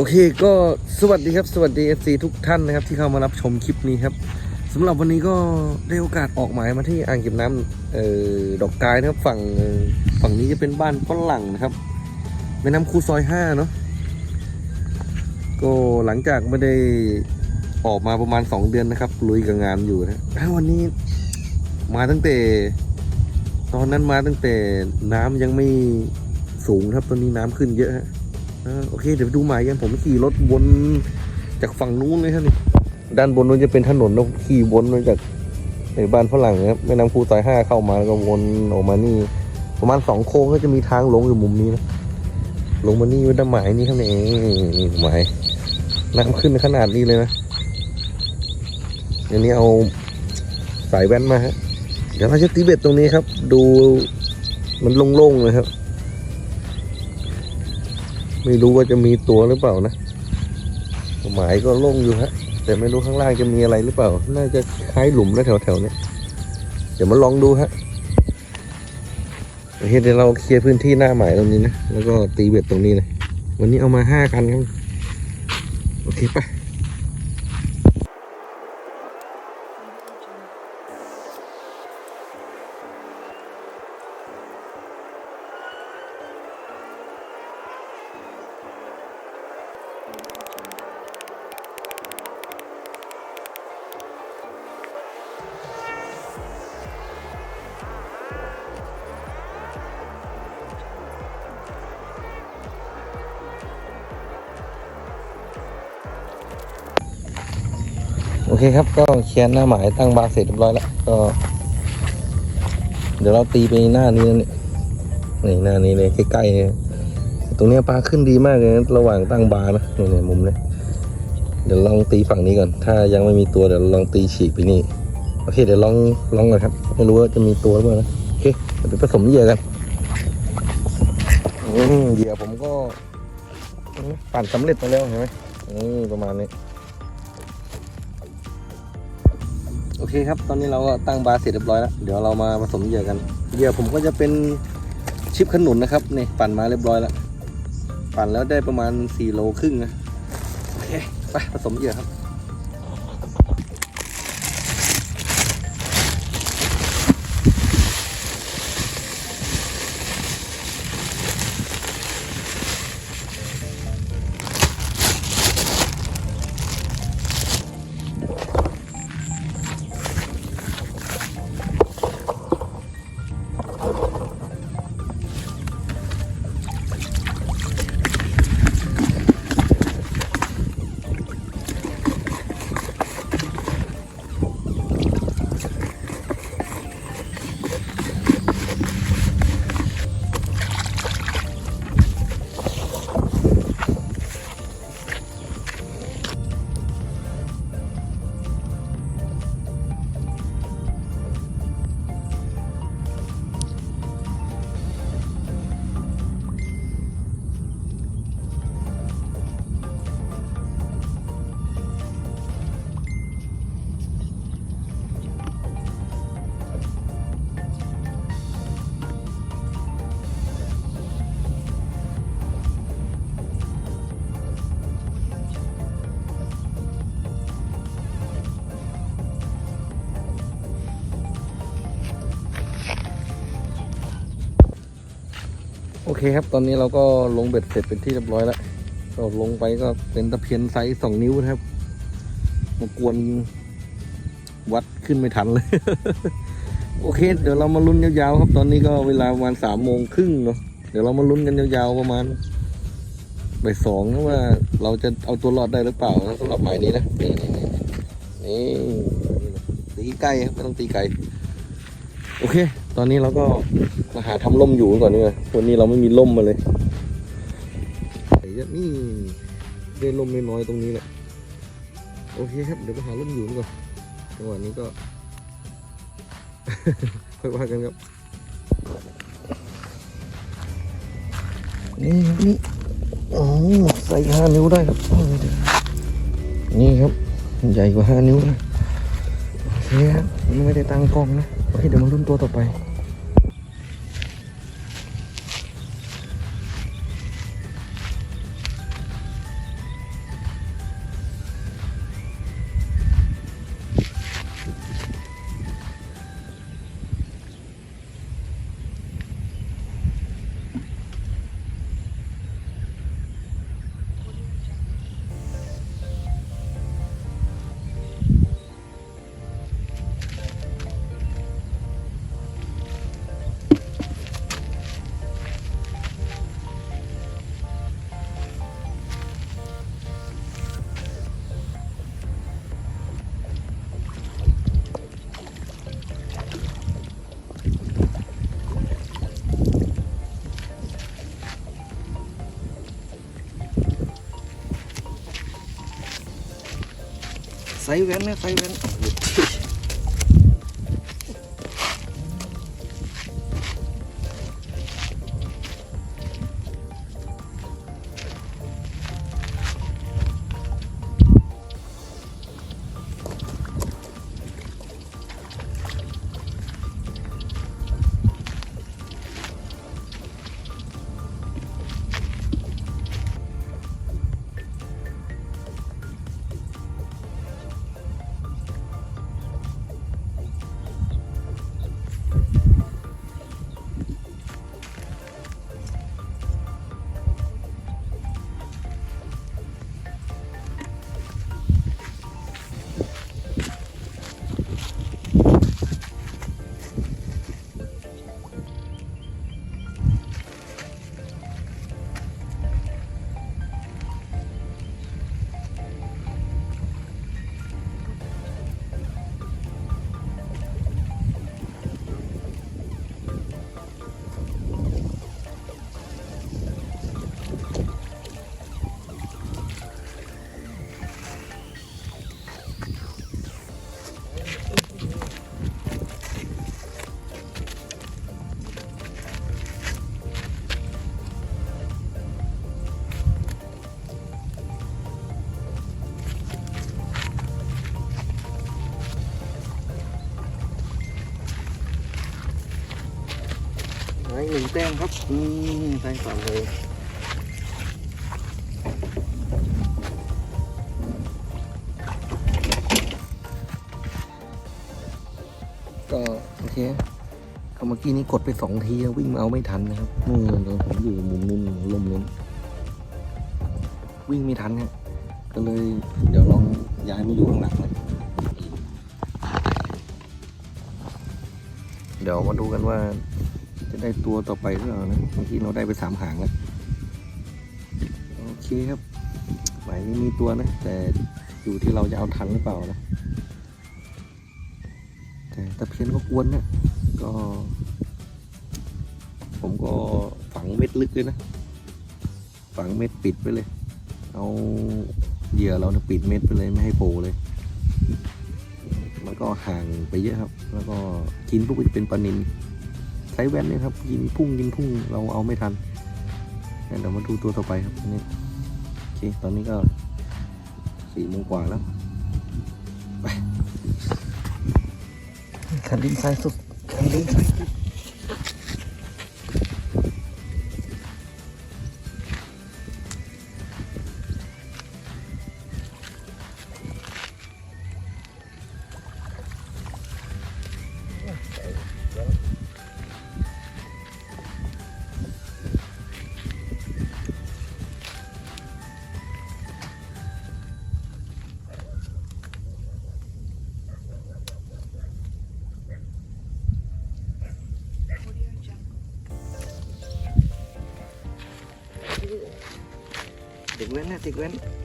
โอเคก็สวัสดีครับสวัสดี FC ทุกท่านนะครับ ที่เข้ามารับชมคลิปนี้ครับสำหรับวันนี้ก็ได้โอกาสออกหมายมาที่อ่างเก็บน้ำเอ่อดอกกายนะครับฝั่งฝั่งนี้จะเป็นบ้านฝรั่งนะครับแม่น้ำคูซอยห้าเนาะก็หลังจากไม่ได้ออกมาประมาณ 2 เดือนนะครับลุยกับงานอยู่นะวันนี้มาตั้งแต่ ตอนนั้นมาตั้งแต่น้ำยังไม่สูงครับตอนนี้น้ำขึ้นเยอะฮะ โอเค เดี๋ยวดูหมายกันผมขี่รถวนจากฝั่งนู้นเลยครับนี่ด้านบนนู้นจะเป็นถนนแล้วขี่วนมาจากในบ้านฝรั่งนะครับแม่น้ำคูซอยห้าเข้ามาแล้วก็วนออกมานี่ ประมาณสองโค้งก็จะมีทางลงอยู่มุมนี้นะลงมานี่ด้านหมายนี่ครับนี่นี่หมายน้ำขึ้นขนาดนี้เลยนะอันนี้เอาสายแว่นมาฮะเดี๋ยวเราจะตีเบ็ดตรงนี้ครับ ดูมันโล่งๆเลยครับ ไม่รู้ว่าจะมีตัวหรือเปล่านะหมายก็โล่งอยู่ฮะ แต่ไม่รู้ข้างล่างจะมีอะไรหรือเปล่า น่าจะคล้ายหลุมแล้วแถวๆนี้เดี๋ยวมาลองดูฮะเคเดี๋ยวเราเคลียร์พื้นที่หน้าหมายตรงนี้นะ แล้วก็ตีเบ็ดตรงนี้เลยวันนี้เอามาห้าคันครับ โอเคไป โอเคครับก็เคลียร์หน้าหมายตั้งบาร์เสร็จเรียบร้อยแล้วก็ เดี๋ยวเราตีไปหน้านี้นี่นี่หน้านี้เลยใกล้ๆเนี่ยตรงเนี้ยปลาขึ้นดีมากเลยนะระหว่างตั้งบาร์นะนี่เนี่ยมุมเนี่ยเดี๋ยวลองตีฝั่งนี้ก่อน ถ้ายังไม่มีตัวเดี๋ยวลองตีฉีกไปนี่โอเค เดี๋ยวลองลองก่อนครับ ไม่รู้ว่าจะมีตัวหรือเปล่านะโอเคเดี๋ยวไปผสมเหยื่อกันเหยื่อผมก็ปั่นสำเร็จมาแล้วเห็นไหมนี่ประมาณนี้ โอเคครับ ตอนนี้เราก็ตั้งบาร์เสร็จเรียบร้อยแล้ว เดี๋ยวเรามาผสมเหยื่อกัน เหยื่อผมก็จะเป็นชิปขนุนนะครับนี่ปั่นมาเรียบร้อยแล้ว ปั่นแล้วได้ประมาณ4โลครึ่งนะ โอเค ไปผสมเหยื่อครับ เคครับ ตอนนี้เราก็ลงเบ็ดเสร็จเป็นที่เรียบร้อยแล้วก็ลงไปก็เป็นตะเพียนไซส์สองนิ้วนะครับมากวนวัดขึ้นไม่ทันเลย โอเค เดี๋ยวเรามาลุ้นยาวๆครับ ตอนนี้ก็เวลาประมาณสามโมงครึ่งเนาะเดี๋ยวเรามาลุ้นกันยาวๆประมาณบ่ายสองนะว่าเราจะเอาตัวรอดได้หรือเปล่านะสำหรับหมายนี้นะนี่นี่นี่ตีใกล้ครับไม่ต้องตีไกลโอเคตอนนี้เราก็มาหาทำร่มอยู่ก่อนดีกว่าวันนี้เราไม่มีร่มมาเลยไอ้ยนี่ได้ร่มน้อยๆตรงนี้แหละ โอเคครับ เดี๋ยวไปหาร่มอยู่ก่อนจังหวะนี้ก็ ค่อยว่ากันครับ นี่นี่อ๋อใส่ห้านิ้วได้ครับ นี่ครับ ใหญ่กว่าห้านิ้วนะโอเคครับไม่ได้ตั้งกล้องนะ โอเคเดี๋ยวมารุ่นตัวต่อไป ไซส์แว้นนะไซส์แว้น แต้มครับอืมแต้มก่อนเลยก็โอเคเขาเมื่อกี้นี้กดไปสองทีวิ่งมาเอาไม่ทันนะครับนู่นตอนผมอยู่มุมนู้นลมนู้นวิ่งไม่ทันเนี่ยก็เลยเดี๋ยวลองย้ายมาอยู่ข้างหลังเลยเดี๋ยวมาดูกันว่า จะได้ตัวต่อไปหรือเปล่านะเมื่อกี้เราได้ไปสามหางแล้วโอเคครับหมายนี้มีตัวนะ แต่อยู่ที่เราจะเอาทันหรือเปล่านะแต่ตะเพียนก็กวนนะก็ ผมก็ฝังเม็ดลึกเลยนะ ฝังเม็ดปิดไปเลย เอาเหยื่อเราเนี่ยปิดเม็ดไปเลยไม่ให้โผล่เลยมันก็ห่างไปเยอะครับ แล้วก็กินพวกก็จะเป็นปลานิน ส์แว่นนี่ครับ กินพุ่งกินพุ่งเราเอาไม่ทันเดี๋ยวมาดูตัวต่อไปครับอันนี้โอเคตอนนี้ก็สี่โมงกว่าแล้วไปคันดินไซส์สุดคันดินไซส์สุด เด็ก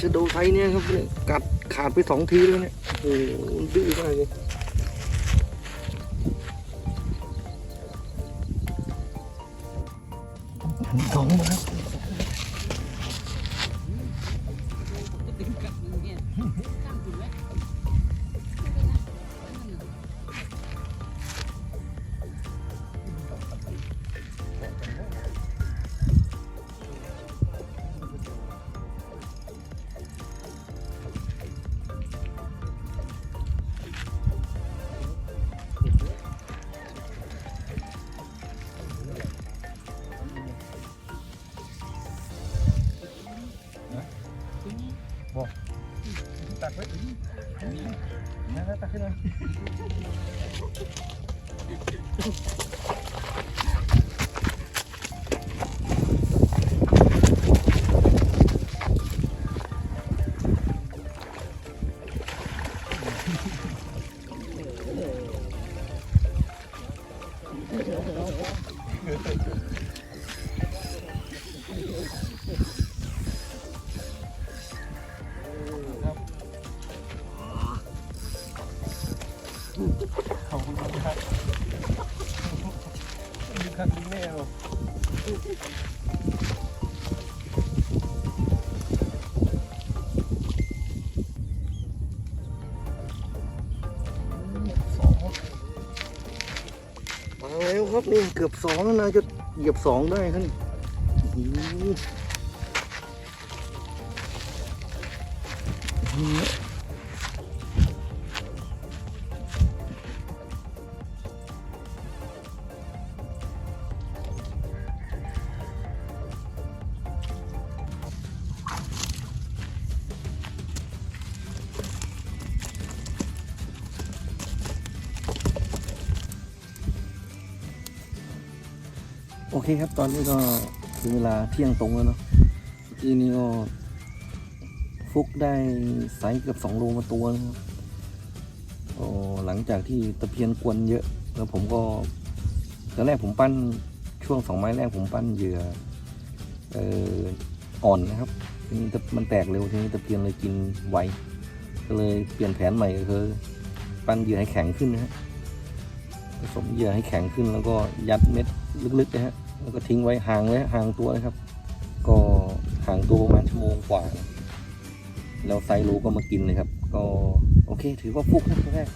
ชโดไซเนี่ยครับเนี่ยกัดขาดไปสองทีแล้วเนี่ยโอ้โหมันดื้อมากเลยสองนะค นะตัด ครับนี่เกือบสองแล้วนะจะเหยียบสองได้ครับ เคครับตอนนี้ก็ถึงเวลาเที่ยงตรงแล้วเนาะเมื่อกี้นี้ก็ฟุกได้ไซส์เกือบสองโลมาตัวนะครับโอ้หลังจากที่ตะเพียนกวนเยอะ แล้วผมก็ตอนแรกผมปั้นช่วงสองไม้แรกผมปั้นเหยื่อเอ่ออ่อนนะครับทีนี้ตะมันแตกเร็วทีนี้ตะเพียนเลยกินไวก็เลยเปลี่ยนแผนใหม่ก็คือปั้นเหยื่อให้แข็งขึ้นนะฮะผสมเหยื่อให้แข็งขึ้นแล้วก็ยัดเม็ดลึกๆนะฮะ แล้วก็ทิ้งไว้ห่างไว้ห่างตัวนะครับ ก็ห่างตัวประมาณชั่วโมงกว่า แล้วไซรูก็มากินเลยครับ ก็โอเค ถือว่าฟุกครับตัวแรก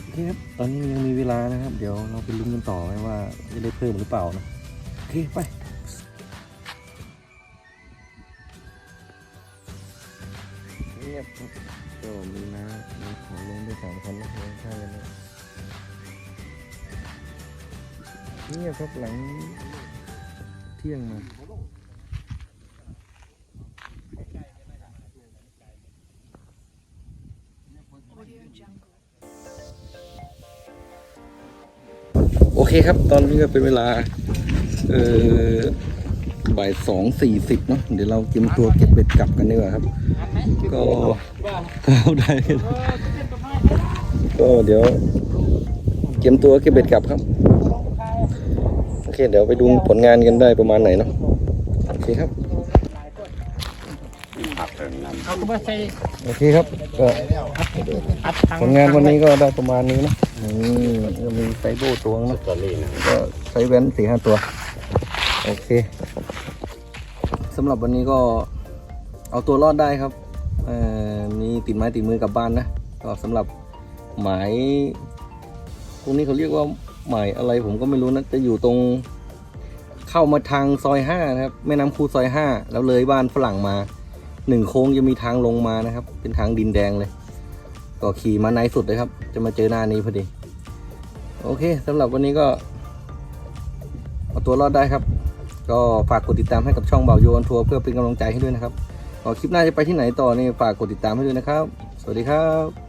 โอเคครับ ตอนนี้ยังมีเวลานะครับ เดี๋ยวเราไปลุ้นกันต่อไหมว่าจะได้เพิ่มหรือเปล่านะโอเคไปเงียบก็มีนะมีขอลงด้วยสามคนนะลงข้างกันน เงียบครับหลังเที่ยงมาโอเคครับ ตอนนี้ก็เป็นเวลา เออบ่ายสองสี่สิบเนาะเดี๋ยวเราเตรียมตัวเก็บเบ็ดกลับกันดีกว่าครับ ก็เอาได้ก็เดี๋ยวเตรียมตัวเก็บเบ็ดกลับครับ เคเดี๋ยวไปดูผลงานกันได้ประมาณไหนเนาะโอเคครับเอาก็มาใส่โอเคครับก็อัดถังผลงานวันนี้ก็ได้ประมาณนี้นะนี่ก็มีไซโบตัวนึงนะก็ไซส์แว้นสี่ห้าตัว โอเคสำหรับวันนี้ก็เอาตัวรอดได้ครับเอ่อมีติดไม้ติดมือกลับบ้านนะก็สำหรับหมายตรงนี้เขาเรียกว่า หมายอะไรผมก็ไม่รู้นะจะอยู่ตรง เข้ามาทางซอยห้านะครับแม่น้ำคูซอยห้าแล้วเลยบ้านฝรั่งมาหนึ่งโค้งจะมีทางลงมานะครับ เป็นทางดินแดงเลย ก็ขี่มาในสุดเลยครับ จะมาเจอหน้านี้พอดี โอเคสำหรับวันนี้ก็เอาตัวรอดได้ครับ ก็ฝากกดติดตามให้กับช่องเบาโยนทัวร์เพื่อเป็นกำลังใจให้ด้วยนะครับคลิปหน้าจะไปที่ไหนต่อนี่ฝากกดติดตามให้ด้วยนะครับ สวัสดีครับ